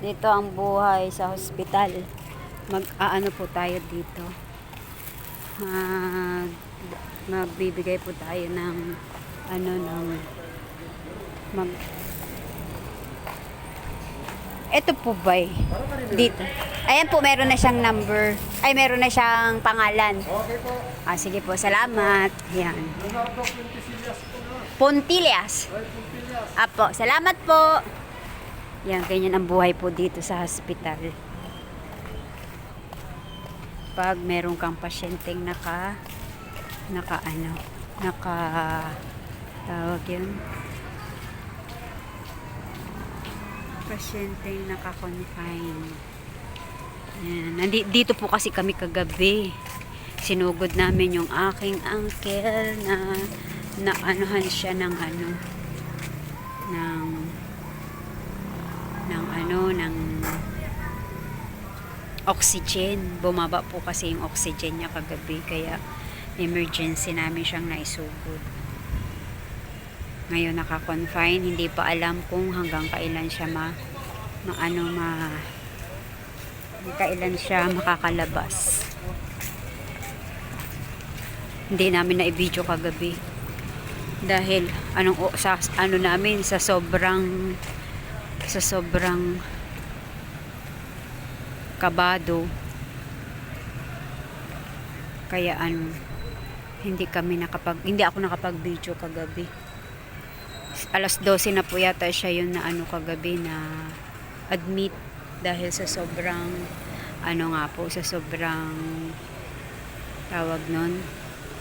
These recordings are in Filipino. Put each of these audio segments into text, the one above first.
Dito ang buhay sa hospital. Mag-aano po tayo dito. Mag, magbibigay po tayo ng ano ng mag ito po ba eh? Dito. Ayan po, meron na siyang number. Ay, meron na siyang pangalan. Okay po. Ah, sige po, salamat. Ayan. Leonardo Quintilias po na. Pontillas. Ay, Quintilias. Apo, salamat po. Yan, ganyan ang buhay po dito sa hospital. Pag meron kang pasyenteng naka, naka ano, naka, tawag yun, pasyenteng naka-confine. Yan. Nandi, dito po kasi kami kagabi. Sinugod namin yung aking uncle na na anuhan siya ng ano ng ano ng oxygen. Bumaba po kasi yung oxygen niya kagabi kaya emergency namin siyang naisugod. Ngayon naka-confine, hindi pa alam kung hanggang kailan siya ma, ma ano ma kailan siya makakalabas. Hindi namin na i-video kagabi. Dahil anong sa ano namin sa sobrang sa sobrang kabado. Kaya ano hindi kami nakapag hindi ako nakapag-video kagabi. Alas 12 na po yata siya yun na ano kagabi na admit dahil sa sobrang ano nga po sa sobrang tawag nun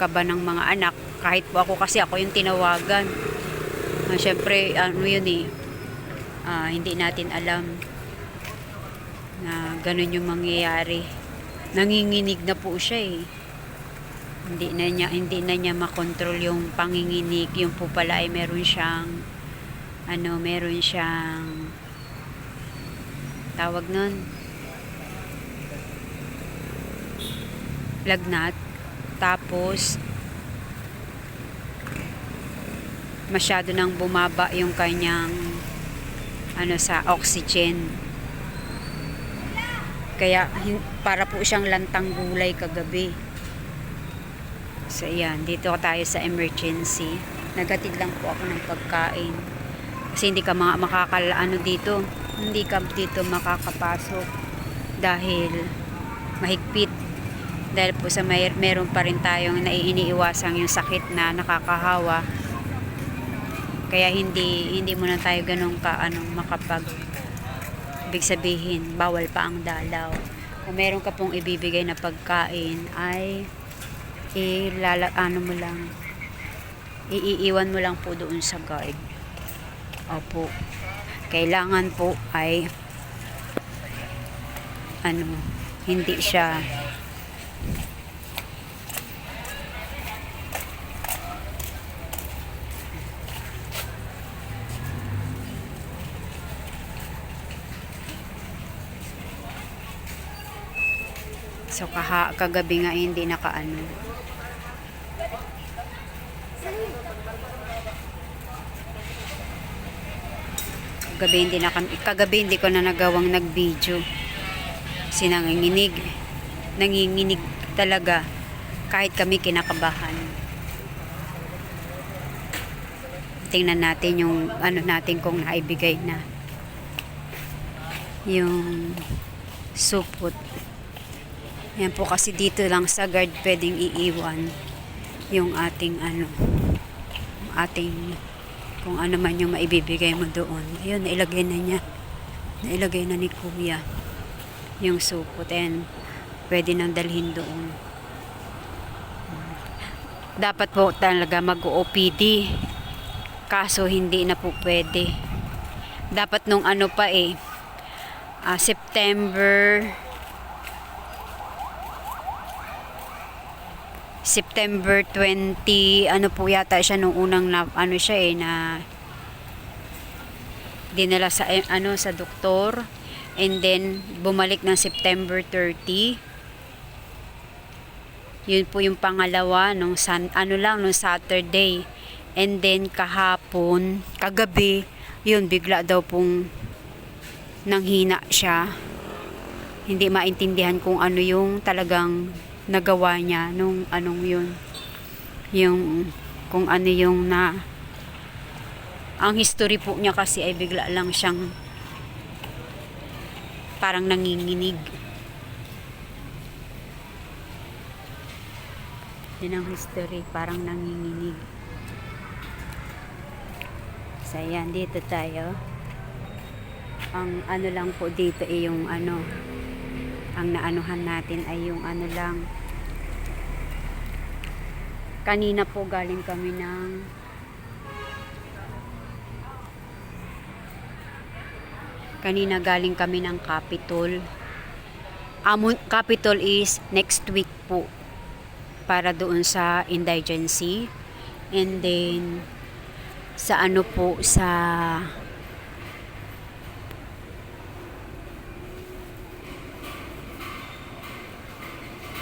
kaba ng mga anak. Kahit po ako kasi ako yung tinawagan. Uh, syempre ano yun eh ah, hindi natin alam na ganun yung mangyayari. Nanginginig na po siya eh. Hindi na niya hindi na niya makontrol yung panginginig. Yung po pala ay meron siyang ano meron siyang tawag nun? Lagnat. Tapos masyado nang bumaba yung kanyang ano sa oxygen kaya para po siyang lantang gulay kagabi So, ayan. Dito tayo sa emergency. Nagatid lang po ako ng pagkain. Kasi hindi ka mga makakal ano dito. Hindi ka dito makakapasok. Dahil mahigpit. Dahil po sa may, meron pa rin tayong naiiniiwasang yung sakit na nakakahawa. Kaya hindi hindi mo na tayo ganun ka ano makapag ibig sabihin bawal pa ang dalaw. Kung meron ka pong ibibigay na pagkain ay ilala ano mo lang iiiwan mo lang po doon sa guard opo kailangan po ay ano hindi siya So kaha, kagabi nga hindi nakaano. Kagabi hindi na kami, kagabi hindi ko na nagawang nag-video. Kasi nanginginig. Nanginginig talaga. Kahit kami kinakabahan. Tingnan natin yung ano natin kung naibigay na. Yung supot. Yan po kasi dito lang sa guard pwedeng iiwan yung ating ano ating kung ano man yung maibibigay mo doon. Ayun, nailagay na niya. Nailagay na ni Kuya yung supot and pwede nang dalhin doon. Dapat po talaga mag-OPD. Kaso hindi na po pwede. Dapat nung ano pa eh, ah, September September 20, ano po yata siya nung unang na, ano siya eh na dinala sa eh, ano sa doktor and then bumalik ng September 30. Yun po yung pangalawa nung san, ano lang nung Saturday. And then kahapon, kagabi, yun bigla daw pong nanghina siya. Hindi maintindihan kung ano yung talagang nagawa niya nung anong yun. Yung kung ano yung na ang history po niya kasi ay bigla lang siyang parang nanginginig. Yun ang history, parang nanginginig. So, ayan, dito tayo. Ang ano lang po dito ay yung ano, ang naanuhan natin ay yung ano lang. Kanina po galing kami ng Kanina galing kami ng Capitol. Amon Capitol is next week po para doon sa indigency. And then sa ano po sa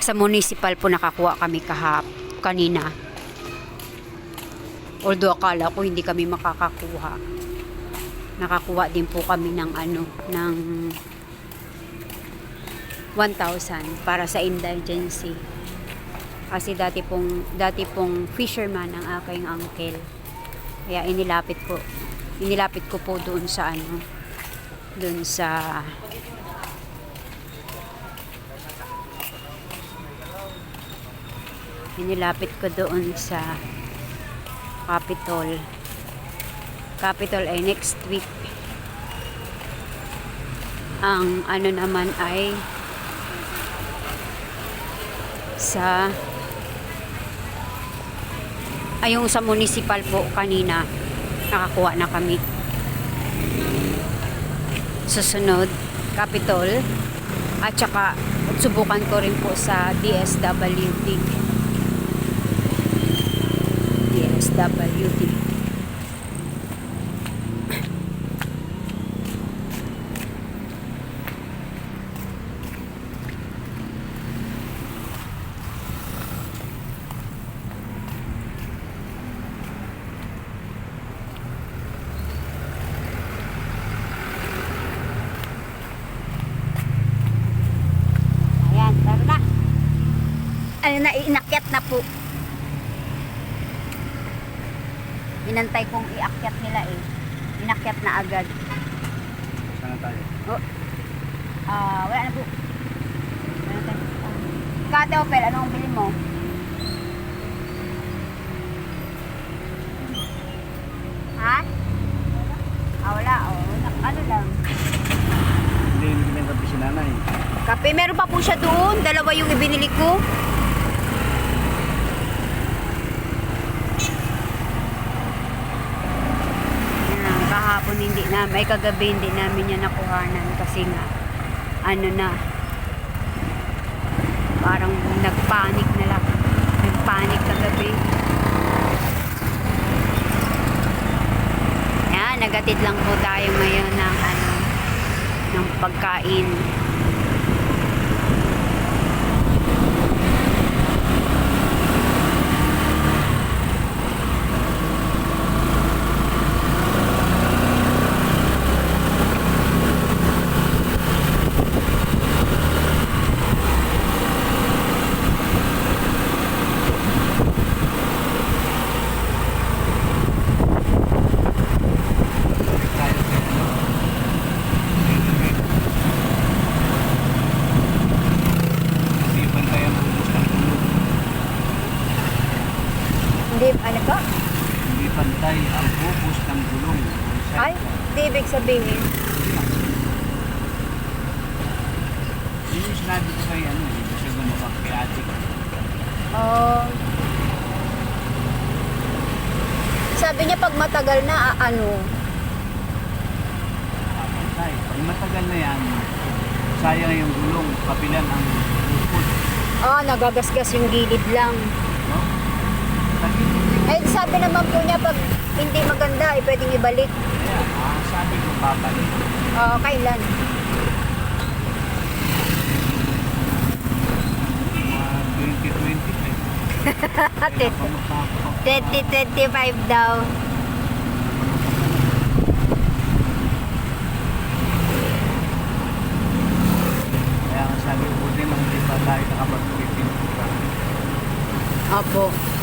sa municipal po nakakuha kami kahap kanina. Although akala ko hindi kami makakakuha. Nakakuha din po kami ng ano ng 1,000 para sa indigency. Kasi dati pong dati pong fisherman ang aking uncle. Kaya inilapit ko inilapit ko po doon sa ano doon sa inilapit ko doon sa Capitol. Capitol ay next week. Ang ano naman ay sa ay yung sa municipal po kanina nakakuha na kami susunod Capitol at saka subukan ko rin po sa DSWD Ayan, tara na. Ano na, inakyat na po. Inantay kong iakyat nila eh. Inakyat na agad. Sana tayo. Ah, wala na po. Wala na tayo. Kate Opel, anong bili mo? Ha? Ah, wala. Oh. Ano lang? Hindi, hindi na gabi si nanay. Kape, meron pa po siya doon. Dalawa yung ibinili ko. Yan, kahapon hindi na, may kagabi hindi namin yan nakuhanan kasi nga, ano na, parang nagpanik na lang. Nagpanik kagabi. Yan, nagatid lang po tayo ngayon ng ano, ng pagkain. Hindi pantay ang ubos ng gulong. Hindi, ano ba? Hindi pantay ang ubos ng gulong. Ay, sabihin. Yun yung sinabi ko kay ano, hindi siya gumawa kay ate ko. Oh. sabi niya pag matagal na, ah, ano, pantay. Pag matagal na yan, sayang yung gulong, kapilan ang lupot. ah, nagagasgas yung gilid lang. No? Tagilid. Eh, sabi naman po niya pag hindi maganda, eh, pwedeng ibalik. Kaya, ah, sabi ko Papalit. Oo, oh, kailan? Uh, 2025. 2025 daw. Kaya ang sabi ko din, hindi pa tayo nakapag-prepare. Opo. Opo.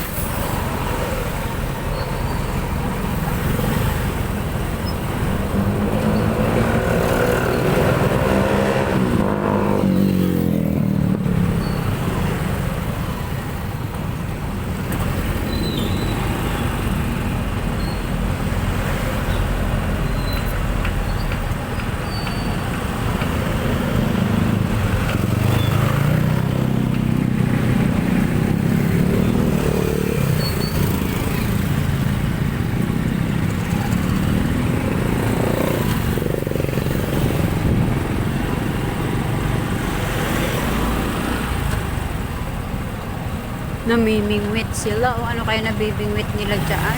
Namimingwit sila o ano kaya nabibingwit nila dyan?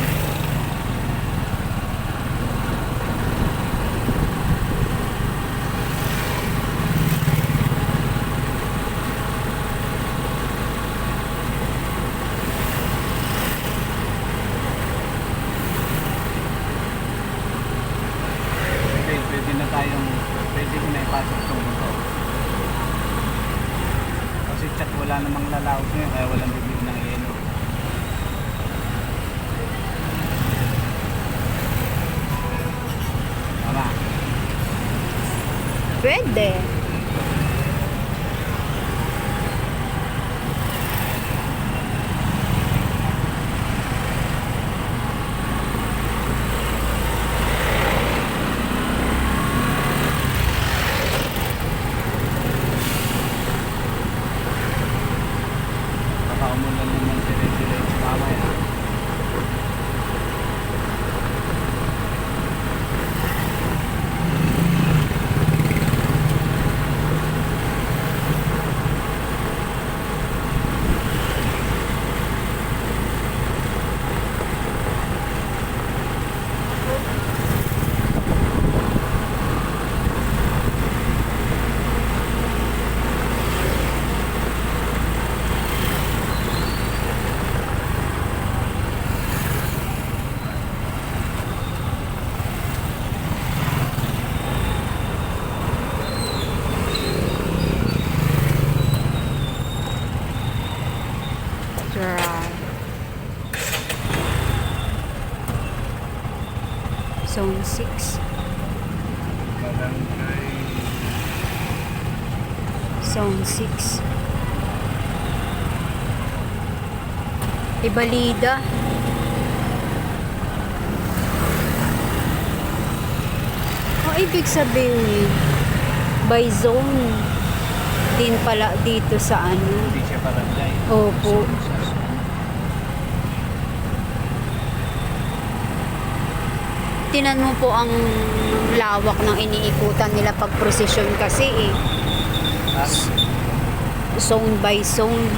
Pwede, pwede na tayong, pwede ko na ipasok itong motor. Kasi chat wala namang lalaot ngayon, kaya walang bibig ng yelo. Tama. Pwede. Baka umulan naman 6. Barangay. Zone 6. Ibalida. O ibig sabihin, by zone din pala dito sa ano. Hindi siya barangay. Opo. Tinan mo po ang lawak ng iniikutan nila pag procession kasi eh. Ah, Zone by zone.